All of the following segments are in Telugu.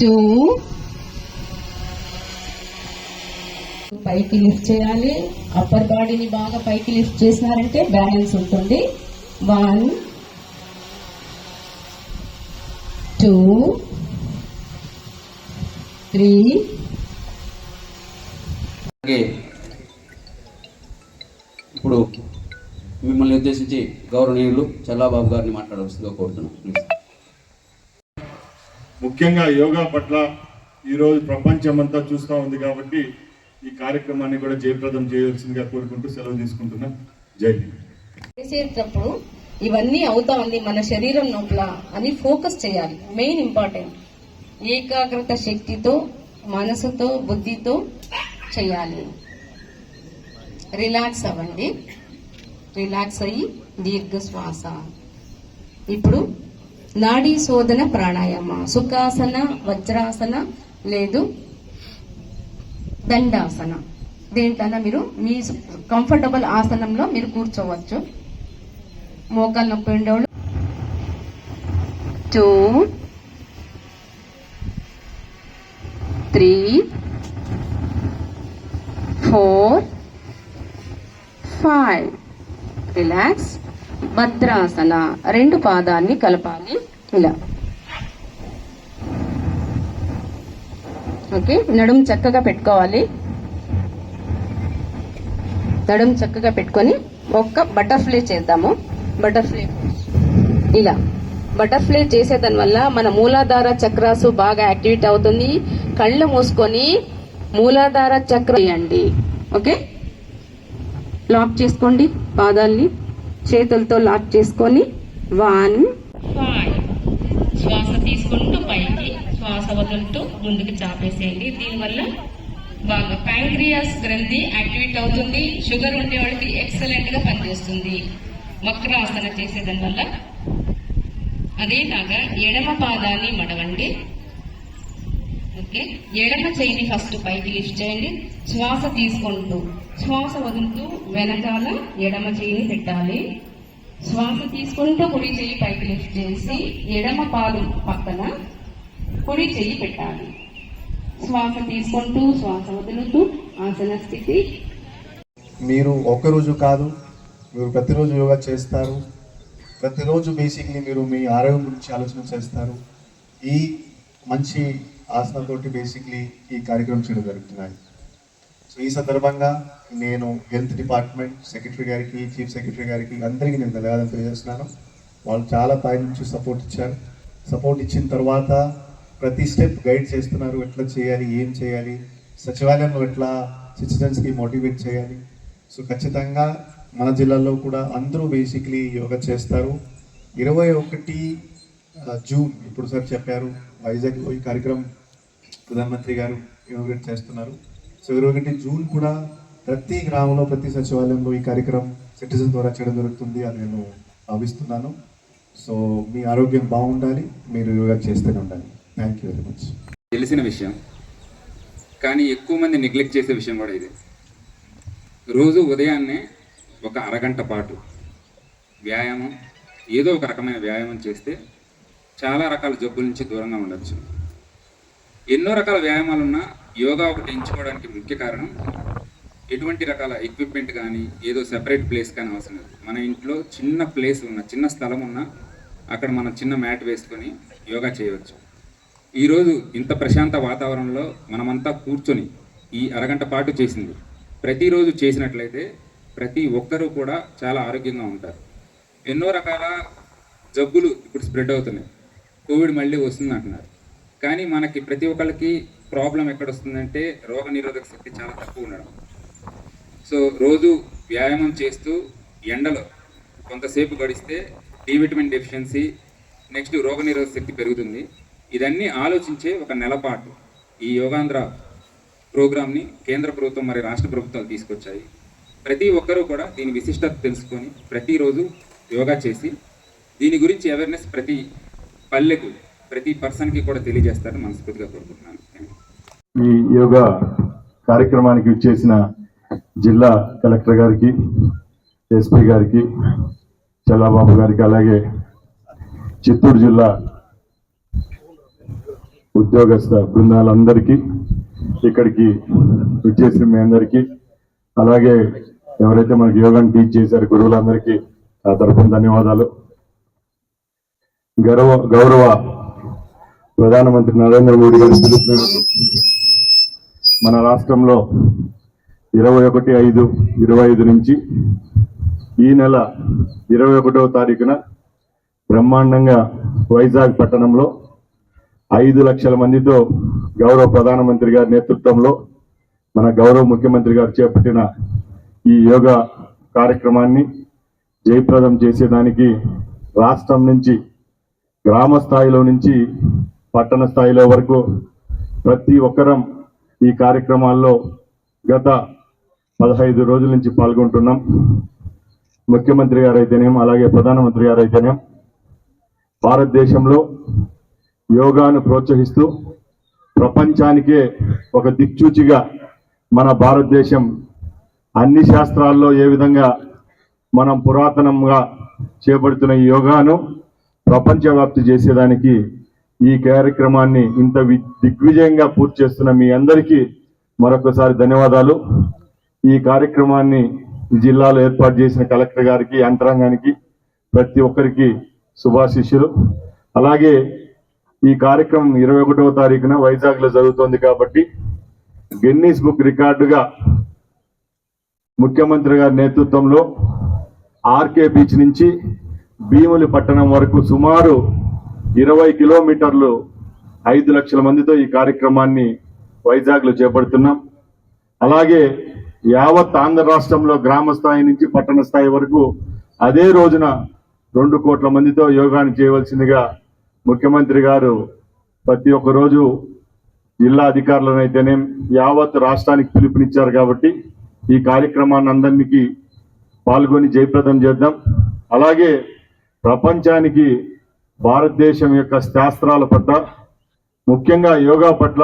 టూ పైకి లిఫ్ట్ చేయాలి. అప్పర్ బాడీని బాగా పైకి లిఫ్ట్ చేసినారంటే బ్యాలెన్స్ ఉంటుంది. One two three. అలాగే ఇప్పుడు మిమ్మల్ని ఉద్దేశించి గౌరవనీయులు చల్లాబాబు గారిని మాట్లాడవలసిందిగా కోరుతున్నాం. ప్లీజ్. ముఖ్యంగా యోగా పట్ల ఈరోజు ప్రపంచమంతా చూస్తూ ఉంది కాబట్టి ఈ కార్యక్రమాన్ని కూడా జయప్రదం చేయవలసిందిగా కోరుకుంటూ సెలవు తీసుకుంటున్నా. జై చేసేటప్పుడు ఇవన్నీ అవుతా ఉంది మన శరీరం లోపల అని ఫోకస్ చేయాలి. Main important. ఏకాగ్రత శక్తితో మనసుతో బుద్ధితో చేయాలి. రిలాక్స్ అవ్వండి. రిలాక్స్ అయ్యి దీర్ఘ శ్వాస ఇప్పుడు నాడీ శోధన ప్రాణాయామ సుఖాసన వజ్రాసన లేదు దండాసన. దేంట్లన్నా మీరు మీ కంఫర్టబుల్ ఆసనంలో మీరు కూర్చోవచ్చు. మోకాలు నొప్పి ఉండేవాళ్ళు. Two three four five relax Bhadrasana రెండు పాదాన్ని కలపాలి. ఇలా. ఓకే నడుము చక్కగా పెట్టుకోవాలి. నడుము చక్కగా పెట్టుకొని ఒక్క బటర్ఫ్లై చేద్దాము. బటర్ఫ్లై ఇలా. బటర్ఫ్లై చేసే వల్ల మన మూలాధార చక్రాసు బాగా యాక్టివేట్ అవుతుంది. కళ్ళు మూసుకొని మూలాధార చక్ర చేయండి. ఓకే? లాక్ చేసుకోండి పాదాల్ని. చేతులతో లాక్ చేసుకొని వన్. శ్వాస తీసుకుంటూ పైకి. శ్వాస వదులుతూ ముందుకు చాపేసేయండి. దీనివల్ల బాగా ప్యాంక్రియాస్ గ్రంథి యాక్టివేట్ అవుతుంది. షుగర్ ఉండే వాళ్ళకి ఎక్సలెంట్గా పనిచేస్తుంది. వక్రాసన చేసేదాని వల్ల అదేలాగా ఎడమ పాదాన్ని మడవండి. ఓకే? ఎడమ చేయిని ఫస్ట్ పైకి లిఫ్ట్ చేయండి. శ్వాస తీసుకుంటూ శ్వాస వదులుతూ వెనకాల ఎడమ చేయిని పెట్టాలి. శ్వాస తీసుకుంటూ కుడి చేయి పైకి లిఫ్ట్ చేసి ఎడమ పాలు పక్కన కుడి చేయి పెట్టాలి. శ్వాస తీసుకుంటూ శ్వాస వదులుతూ ఆసన స్థితి. మీరు ఒకరోజు కాదు మీరు ప్రతిరోజు యోగా చేస్తారు. ప్రతిరోజు బేసిక్లీ మీరు మీ ఆరోగ్యం గురించి ఆలోచన చేస్తారు. ఈ మంచి ఆసనతోటి బేసిక్లీ ఈ కార్యక్రమం చేయడం జరుగుతున్నాయి. సో ఈ సందర్భంగా నేను హెల్త్ డిపార్ట్మెంట్ సెక్రటరీ గారికి చీఫ్ సెక్రటరీ గారికి అందరికీ నేను ధన్యవాదాలు తెలియజేస్తున్నాను. వాళ్ళు చాలా పై నుంచి సపోర్ట్ ఇచ్చారు. సపోర్ట్ ఇచ్చిన తర్వాత ప్రతి స్టెప్ గైడ్ చేస్తున్నారు. ఎట్లా చేయాలి? ఏం చేయాలి? సచివాలయంలో ఎట్లా సిటిజన్స్కి మోటివేట్ చేయాలి? సో ఖచ్చితంగా మన జిల్లాలో కూడా అందరూ బేసిక్లీ యోగా చేస్తారు. ఇరవై ఒకటి జూన్ ఇప్పుడు సార్ చెప్పారు వైజాగ్లో ఈ కార్యక్రమం ప్రధానమంత్రి గారు ఇనోగ్రేట్ చేస్తున్నారు. సో ఇరవై జూన్ కూడా ప్రతి గ్రామంలో ప్రతి సచివాలయంలో ఈ కార్యక్రమం సిటిజన్ ద్వారా చేయడం జరుగుతుంది అని నేను భావిస్తున్నాను. సో మీ ఆరోగ్యం బాగుండాలి మీరు యోగా చేస్తూనే ఉండాలి. థ్యాంక్ యూ వెరీ మచ్ తెలిసిన విషయం కానీ ఎక్కువ మంది నెగ్లెక్ట్ చేసే విషయం కూడా ఇది. రోజు ఉదయాన్నే ఒక అరగంట పాటు వ్యాయామం ఏదో ఒక రకమైన వ్యాయామం చేస్తే చాలా రకాల జబ్బుల నుంచి దూరంగా ఉండొచ్చు. ఎన్నో రకాల వ్యాయామాలు ఉన్నా యోగా ఒకటి ఎంచుకోవడానికి ముఖ్య కారణం ఎటువంటి రకాల ఎక్విప్మెంట్ కానీ ఏదో సెపరేట్ ప్లేస్ కానీ అవసరం లేదు. మన ఇంట్లో చిన్న ప్లేస్ ఉన్న చిన్న స్థలం ఉన్నా అక్కడ మనం చిన్న మ్యాట్ వేసుకొని యోగా చేయవచ్చు. ఈరోజు ఇంత ప్రశాంత వాతావరణంలో మనమంతా కూర్చొని ఈ అరగంట పాటు చేసింది. ప్రతిరోజు చేసినట్లయితే ప్రతి ఒక్కరూ కూడా చాలా ఆరోగ్యంగా ఉంటారు. ఎన్నో రకాల జబ్బులు ఇప్పుడు స్ప్రెడ్ అవుతున్నాయి. కోవిడ్ మళ్ళీ వస్తుంది అంటున్నారు కానీ మనకి ప్రతి ఒక్కరికి ప్రాబ్లం ఎక్కడ వస్తుందంటే రోగ నిరోధక శక్తి చాలా తక్కువ ఉండడం. సో రోజు వ్యాయామం చేస్తూ ఎండలో కొంతసేపు గడిస్తే డి విటమిన్ డెఫిషియన్సీ నెక్స్ట్ రోగనిరోధక శక్తి పెరుగుతుంది. ఇదన్నీ ఆలోచించే ఒక నెలపాటు ఈ యోగాంధ్ర ప్రోగ్రామ్ని కేంద్ర ప్రభుత్వం మరి రాష్ట్ర ప్రభుత్వాలు తీసుకొచ్చాయి. ప్రతి ఒక్కరూ కూడా దీని విశిష్టత తెలుసుకొని ప్రతిరోజు యోగా చేసి దీని గురించి అవేర్నెస్ ప్రతి పల్లెకు ప్రతి పర్సన్కి కూడా తెలియజేస్తారని మనస్ఫూర్తిగా కోరుకుంటున్నాను. ఈ యోగా కార్యక్రమానికి ఇచ్చేసిన జిల్లా కలెక్టర్ గారికి ఎస్పీ గారికి చల్లాబాబు గారికి అలాగే చిత్తూరు జిల్లా ఉద్యోగస్థ బృందాలందరికీ ఇక్కడికి వచ్చేసిన మీ అందరికీ అలాగే ఎవరైతే మనకి యోగాని టీచ్ చేశారు గురువులందరికీ ఆ తరఫున ధన్యవాదాలు. గౌరవ గౌరవ ప్రధానమంత్రి నరేంద్ర మోడీ గారు పిలుస్తున్నారు. మన రాష్ట్రంలో ఇరవై ఒకటి ఐదు ఇరవై ఐదు నుంచి ఈ నెల ఇరవై ఒకటవ తారీఖున బ్రహ్మాండంగా వైజాగ్ పట్టణంలో ఐదు లక్షల మందితో గౌరవ ప్రధానమంత్రి గారి నేతృత్వంలో మన గౌరవ ముఖ్యమంత్రి గారు చేపట్టిన ఈ యోగా కార్యక్రమాన్ని జయప్రదం చేసేదానికి రాష్ట్రం నుంచి గ్రామ స్థాయిలో నుంచి పట్టణ స్థాయిలో వరకు ప్రతి ఒక్కరం ఈ కార్యక్రమాల్లో గత పదహైదు రోజుల నుంచి పాల్గొంటున్నాం. ముఖ్యమంత్రి గారు అయితేనేం అలాగే ప్రధానమంత్రి గారు అయితేనేం భారతదేశంలో యోగాను ప్రోత్సహిస్తూ ప్రపంచానికే ఒక దిక్చూచిగా మన భారతదేశం అన్ని శాస్త్రాల్లో ఏ విధంగా మనం పురాతనంగా చేపడుతున్న ఈ యోగాను ప్రపంచవ్యాప్తి చేసేదానికి ఈ కార్యక్రమాన్ని ఇంత దిగ్విజయంగా పూర్తి చేస్తున్న మీ అందరికీ మరొకసారి ధన్యవాదాలు. ఈ కార్యక్రమాన్ని జిల్లాలో ఏర్పాటు చేసిన కలెక్టర్ గారికి యంత్రాంగానికి ప్రతి ఒక్కరికి శుభాశిష్యులు. అలాగే ఈ కార్యక్రమం ఇరవై ఒకటవ తారీఖున వైజాగ్లో జరుగుతోంది కాబట్టి గిన్నీస్ బుక్ రికార్డుగా ముఖ్యమంత్రి గారి నేతృత్వంలో ఆర్కే బీచ్ నుంచి భీములి పట్టణం వరకు సుమారు ఇరవై కిలోమీటర్లు ఐదు లక్షల మందితో ఈ కార్యక్రమాన్ని వైజాగ్లో చేపడుతున్నాం. అలాగే యావత్ ఆంధ్ర రాష్ట్రంలో గ్రామ స్థాయి నుంచి పట్టణ స్థాయి వరకు అదే రోజున రెండు కోట్ల మందితో యోగాన్ని చేయవలసిందిగా ముఖ్యమంత్రి గారు ప్రతి ఒక్క రోజు జిల్లా అధికారులనైతేనేం యావత్ రాష్ట్రానికి పిలుపునిచ్చారు కాబట్టి ఈ కార్యక్రమాన్ని అందరికీ పాల్గొని జయప్రదం చేద్దాం. అలాగే ప్రపంచానికి భారతదేశం యొక్క శాస్త్రాల పట్ల ముఖ్యంగా యోగా పట్ల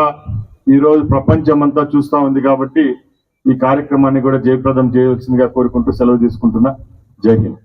ఈరోజు ప్రపంచం అంతా చూస్తా ఉంది కాబట్టి ఈ కార్యక్రమాన్ని కూడా జయప్రదం చేయవలసిందిగా కోరుకుంటూ సెలవు తీసుకుంటున్నా. జై హింద్.